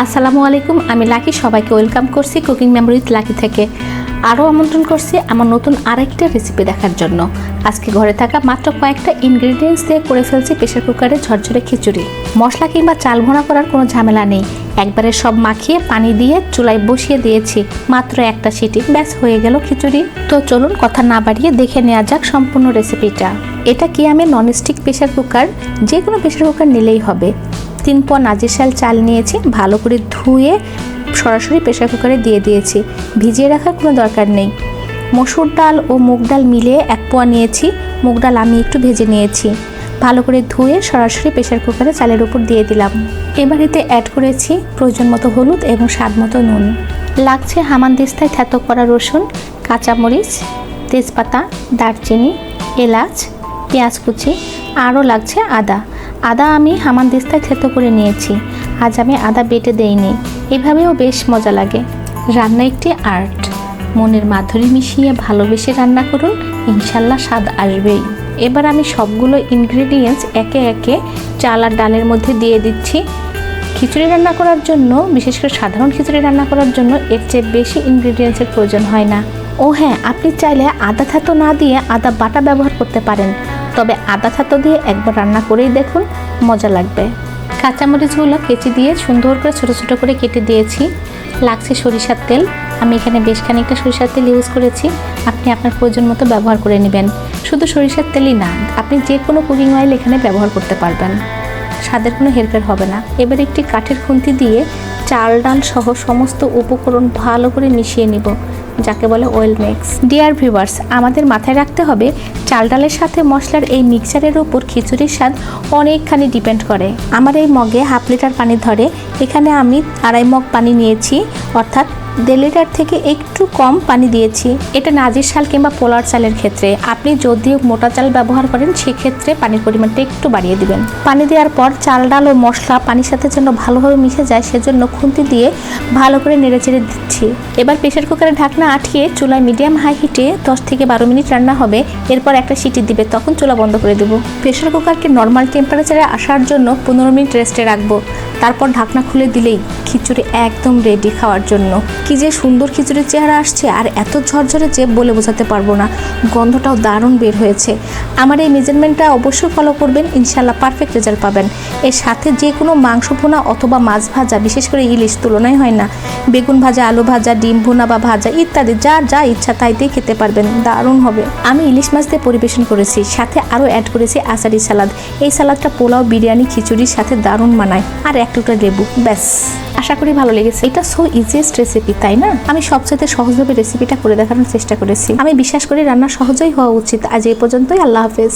আসসালামু আলাইকুম, আমি লাকি, সবাইকে ওয়েলকাম করছি কুকিং মেমোরিজ লাকি থেকে। আরও আমন্ত্রণ করছি আমার নতুন আরেকটা রেসিপি দেখার জন্য। আজকে ঘরে থাকা মাত্র কয়েকটা ইনগ্রিডিয়েন্টস দিয়ে করে ফেলছি প্রেশার কুকারে ঝরঝরে খিচুড়ি। মশলা কিংবা চাল ভোনা করার কোনো ঝামেলা নেই। একবারে সব মাখিয়ে পানি দিয়ে চুলায় বসিয়ে দিয়েছি। মাত্র একটা সিটি, ব্যাস, হয়ে গেল খিচুড়ি। তো চলুন কথা না বাড়িয়ে দেখে নেওয়া যাক সম্পূর্ণ রেসিপিটা এটা কি আমি ননস্টিক প্রেশার কুকার যে কোনো প্রেশার কুকার নিলেই হবে। তিন পোয়া নাজিরশাল চাল নিয়েছি, ভালো করে ধুয়ে সরাসরি প্রেশার কুকারে দিয়ে দিয়েছি। ভিজিয়ে রাখার কোনো দরকার নেই। মসুর ডাল ও মুগ ডাল মিলিয়ে এক পোয়া নিয়েছি, মুগ ডাল আমি একটু ভেজে নিয়েছি। ভালো করে ধুয়ে সরাসরি প্রেশার কুকারে চালের উপর দিয়ে দিলাম। এবার এতে অ্যাড করেছি প্রয়োজন মতো হলুদ এবং স্বাদ মতো নুন। লাগছে হামানদিস্তায় থ্যাতো করা রসুন, কাঁচামরিচ, তেজপাতা, দারচিনি, এলাচ, পেঁয়াজ কুচি, আরও লাগছে আদা। আদা আমি হামানদিস্তায় থেতো করে নিয়েছি। আজ আমি আদা বেটে দেইনি। এভাবেও বেশ মজা লাগে। রান্না একটি আর্ট। মনের মাধুরী মিশিয়ে ভালোবেসে রান্না করুন, ইনশাল্লাহ স্বাদ আসবেই। এবার আমি সবগুলো ইনগ্রেডিয়েন্টস একে একে চাল আর ডালের মধ্যে দিয়ে দিচ্ছি। খিচুড়ি রান্না করার জন্য, বিশেষ করে সাধারণ খিচুড়ি রান্না করার জন্য এর চেয়ে বেশি ইনগ্রেডিয়েন্টসের প্রয়োজন হয় না। ও হ্যাঁ আপনি চাইলে আদা থাতো না দিয়ে আদা বাটা ব্যবহার করতে পারেন। তবে আদা থাতো দিয়ে একবার রান্না করেই দেখুন, মজা লাগবে। কাঁচামরিচগুলো কেচি দিয়ে সুন্দর করে ছোটো ছোটো করে কেটে দিয়েছি। লাগছে সরিষার তেল। আমি এখানে বেশ খানিকটা সরিষার তেল ইউজ করেছি। আপনি আপনার প্রয়োজন মতো ব্যবহার করে নেবেন। শুধু সরিষার তেলই না, আপনি যে কোনো কুকিং অয়েল এখানে ব্যবহার করতে পারবেন। স্বাদের কোনো হেরফের হবে না। এবার একটি কাঠের খুন্তি দিয়ে চাল, ডাল সহ সমস্ত উপকরণ ভালো করে মিশিয়ে নিব, যাকে বলে অয়েল মিক্স ডিয়ার ভিউয়ার্স আমাদের মাথায় রাখতে হবে চাল ডালের সাথে মশলার এই মিক্সচারের উপর খিচুড়ির স্বাদ অনেকখানি ডিপেন্ড করে। আমার এই মগে হাফ লিটার পানি ধরে এখানে আমি আড়াই মগ পানি নিয়েছি, অর্থাৎ দেড় লিটার থেকে একটু কম পানি দিয়েছি। এটা নাজির শাল কিংবা পোলার চালের ক্ষেত্রে। আপনি যদিও মোটা চাল ব্যবহার করেন, সেক্ষেত্রে পানির পরিমাণটা একটু বাড়িয়ে দিবেন। পানি দেওয়ার পর চাল, ডাল ও মশলা পানির সাথে যেন ভালোভাবে মিশে যায়, সেজন্য খুন্তি দিয়ে ভালো করে নেড়ে চেড়ে দিচ্ছি। এবার প্রেশার কুকারে ঢাকনা আটকিয়ে চুলায় মিডিয়াম হাই হিটে দশ থেকে বারো মিনিট রান্না হবে। এরপর একটা সিটি দিবে, তখন চুলা বন্ধ করে দেবো। প্রেশার কুকারকে নর্মাল টেম্পারেচারে আসার জন্য পনেরো মিনিট রেস্টে রাখব। তারপর ঢাকনা খুলে দিলেই খিচুড়ি একদম রেডি খাওয়ার জন্য। কি যে সুন্দর খিচুড়ির চেহারা আসছে আর এত ঝরঝরে যে বলে বোঝাতে পারব না। গন্ধটাও দারুণ বের হয়েছে। আমার এই মেজারমেন্টটা অবশ্যই ফলো করবেন ইনশাল্লাহ পারফেক্ট রেজাল্ট পাবেন। এর সাথে যে কোনো মাংস ভুনা অথবা মাছ ভাজা, বিশেষ করে ইলিশ, তুলনায় হয় না। বেগুন ভাজা, আলু ভাজা, ডিম ভুনা বা ভাজা ইত্যাদি যা যা ইচ্ছা তাই দিয়ে খেতে পারবেন, দারুণ হবে। আমি ইলিশ মাছ দিয়ে পরিবেশন করেছি, সাথে আরও অ্যাড করেছি আচারি সালাদ। এই সালাদটা পোলাও, বিরিয়ানি, খিচুড়ির সাথে দারুণ মানায়। আর এক টুকরা লেবু ব্যাস। আশা করি ভালো লেগেছে। এটা সো ইজিয়েস্ট রেসিপি তাই না? আমি সবচেয়ে সহজভাবে রেসিপিটা করে দেখানোর চেষ্টা করেছি। আমি বিশ্বাস করি রান্না সহজেই হওয়া উচিত। আজ এই পর্যন্তই, আল্লাহ হাফেজ।